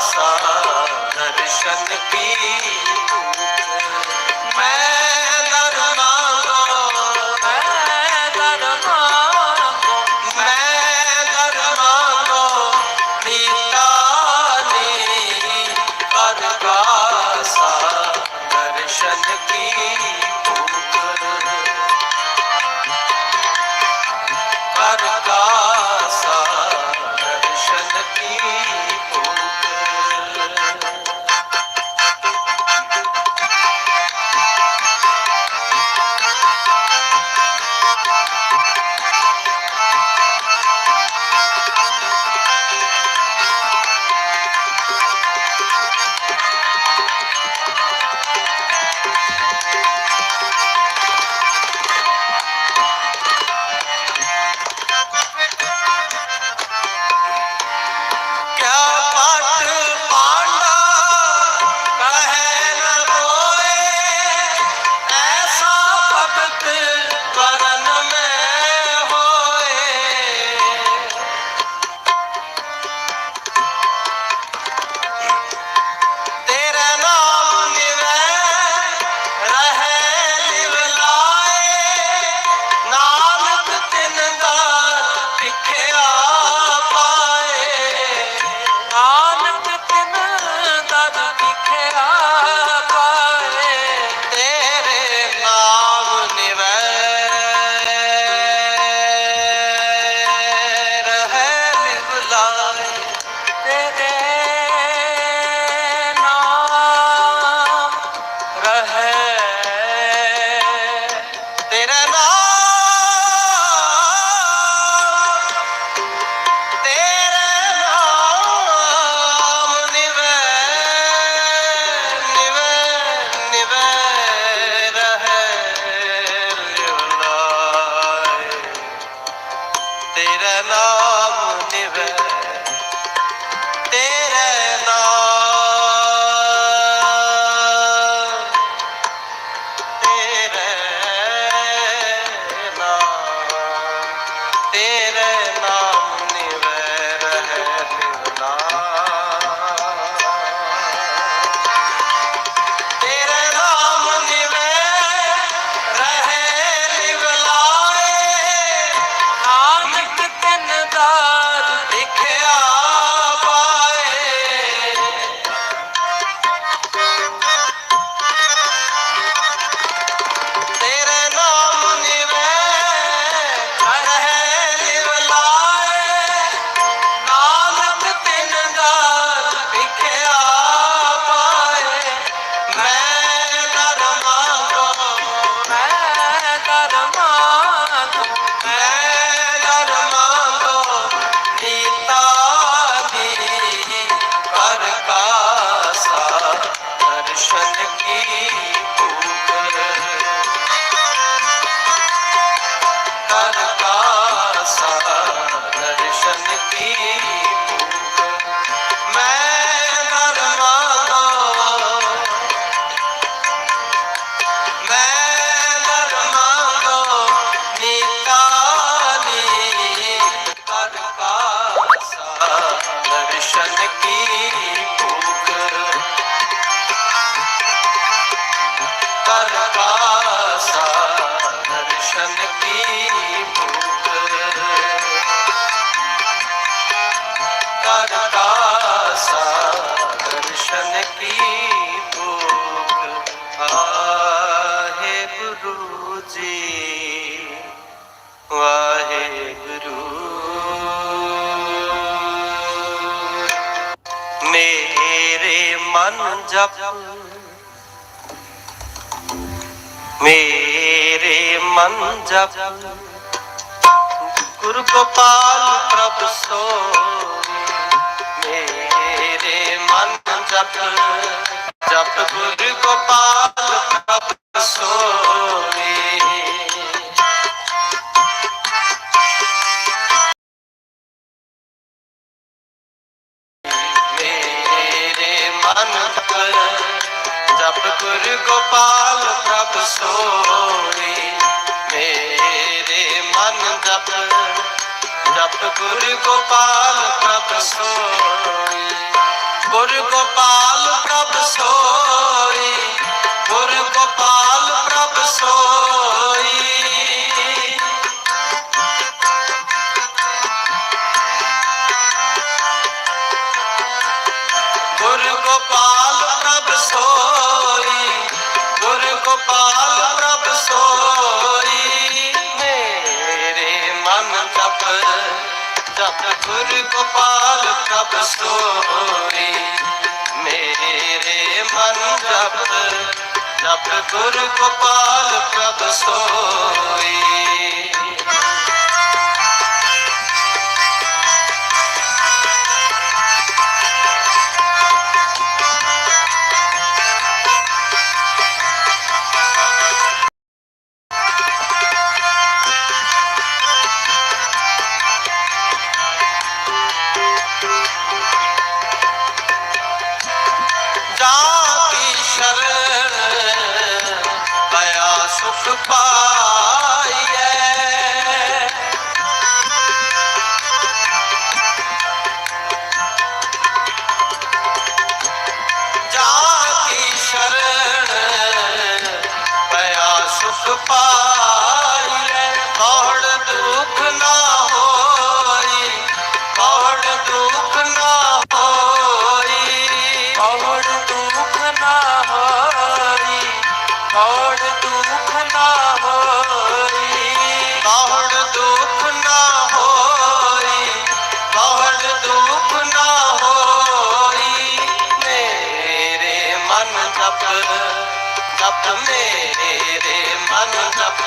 सा दर्शन की ਜਪ। ਮੇਰੇ ਮਨ ਜਪ। ਗੁਰ ਗੋਪਾਲ ਪ੍ਰਭ ਸੋ ਮੇਰੇ ਮਨ ਜਪ। ਜਪ ਗੁਰੂ ਗੋਪਾਲ ਗੁਰ ਗੋਪਾਲ ਜਪ ਗੁਰ ਗੋਪਾਲ ਪ੍ਰਭ ਸੋਈ ਮੇਰੇ ਮਨ ਜਪ ਜਪ ਗੁਰ ਗੋਪਾਲ ਪ੍ਰਭ ਸੋਈ ਜਪ ਜਪ ਮੇਰੇ ਮਨ ਜਪ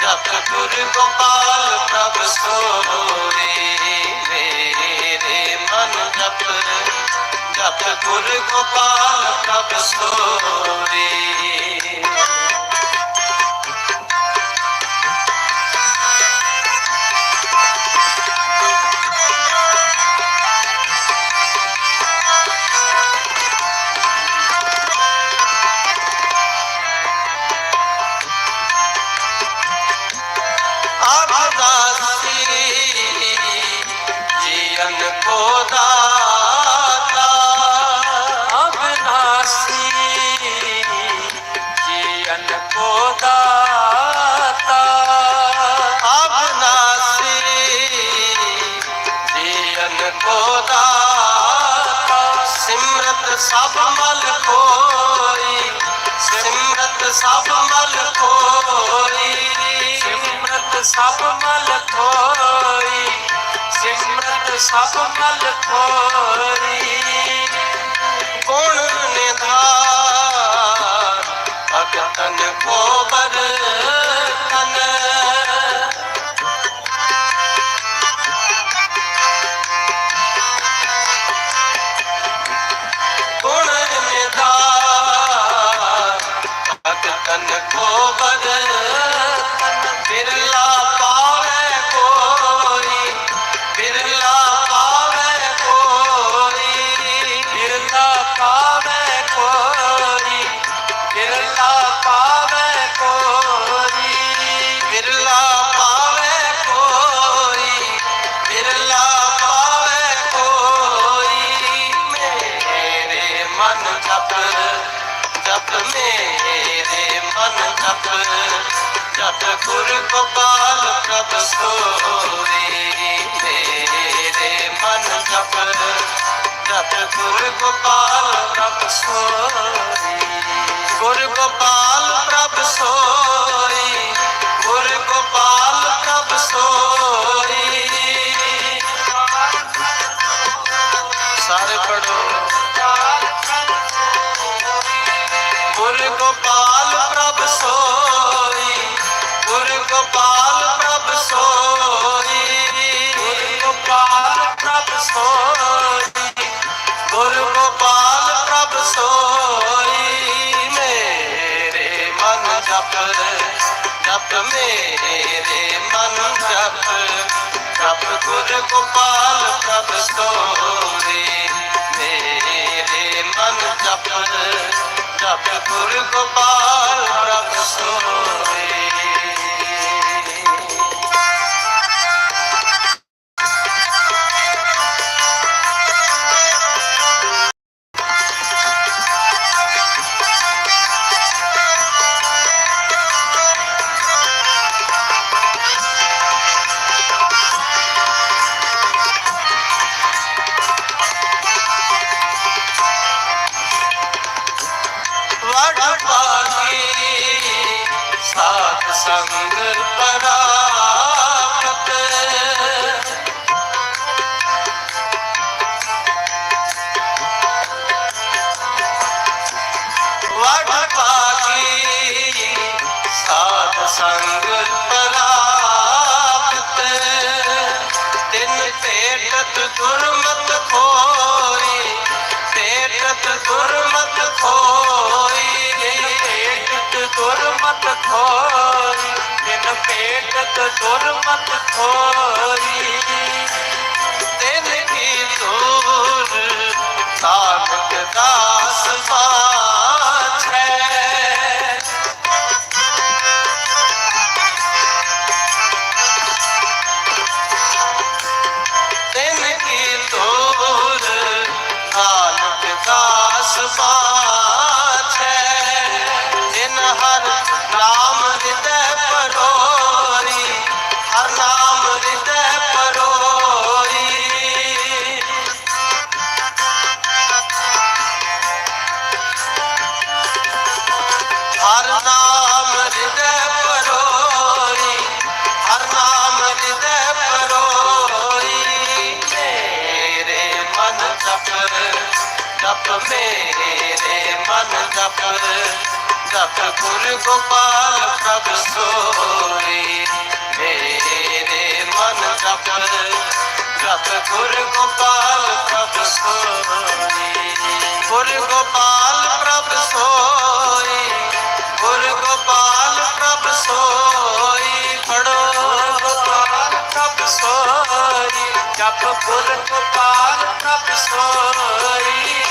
ਜਪ ਗੁਰ ਗੋਪਾਲ ਪ੍ਰਭ ਸੋਈ ਮੇਰੇ ਮਨ ਜਪ ਜਪ ਗੁਰ ਗੋਪਾਲ ਪ੍ਰਭ ਸੋਈ ਜੀਵਨ ਕੋ ਦਾਤਾ, ਸਿਮਰਤ ਸਭ ਮਲ ਕੋਈ, ਸਿਮਰਤ ਸਭ ਮਲ ਕੋਈ, ਸਿਮਰਤ ਸਭ ਮਲ ਖੋਈ ਸਿਮਰਤ ਸਭ ਮਲ ਖੋਈ ਗੁਣ ਨਿਧਾਨ ਭਗਤਨ ਕੋ ਬਰਤਨ ਜਪ ਮੇਰੇ ਮਨ ਜਪ ਜਪ ਗੁਰ ਗੋਪਾਲ ਪ੍ਰਭ ਸੋਈ ਮੇਰੇ ਮਨ ਜਪ ਜਪ ਗੁਰ ਗੋਪਾਲ ਪ੍ਰਭ ਸੋਈ ਗੁਰ ਗੋਪਾਲ ਪ੍ਰਭ ਸੋਈ ਗੋਪਾਲ ਪ੍ਰਭ ਸੋਈ ਗੁਰ ਗੋਪਾਲ ਪ੍ਰਭ ਸੋਈ ਗੁਰ ਗੋਪਾਲ ਪ੍ਰਭ ਸੋਈ ਮੇਰੇ ਮਨ ਜਪ ਜਪ ਮੇਰੇ ਮਨ ਜਪ। ਜਪ ਗੁਰ ਗੋਪਾਲ ਪ੍ਰਭ ਸੋਈ ਮੇਰੇ ਮਨ ਜਪ ਜਪ ਗੁਰ ਗੋਪਾਲ ਪ੍ਰਭ ਸੋਈ મત ખોરી તેને પેટ તો ચોર મત ખોરી તેને કીધું તારક દાસ બા ਜਪ ਜਪ ਮੇਰੇ ਮਨ ਜਪ। ਜਪ ਗੁਰ ਗੋਪਾਲ ਪ੍ਰਭ ਸੋਈ ਮੇਰੇ ਮਨ ਜਪ। ਜਪ ਗੁਰ ਗੋਪਾਲ ਪ੍ਰਭ ਸੋਈ ਗੁਰ ਗੋਪਾਲ ਪ੍ਰਭ ਸੋਈ ਗੁਰ ਗੋਪਾਲ ਪ੍ਰਭ ਸੋਈ ਫੜੋ ਪ੍ਰਭ ਸੋਈ ਜਪ ਗੁਰ ਗੋਪਾਲ ਪ੍ਰਭ ਸੋਈ।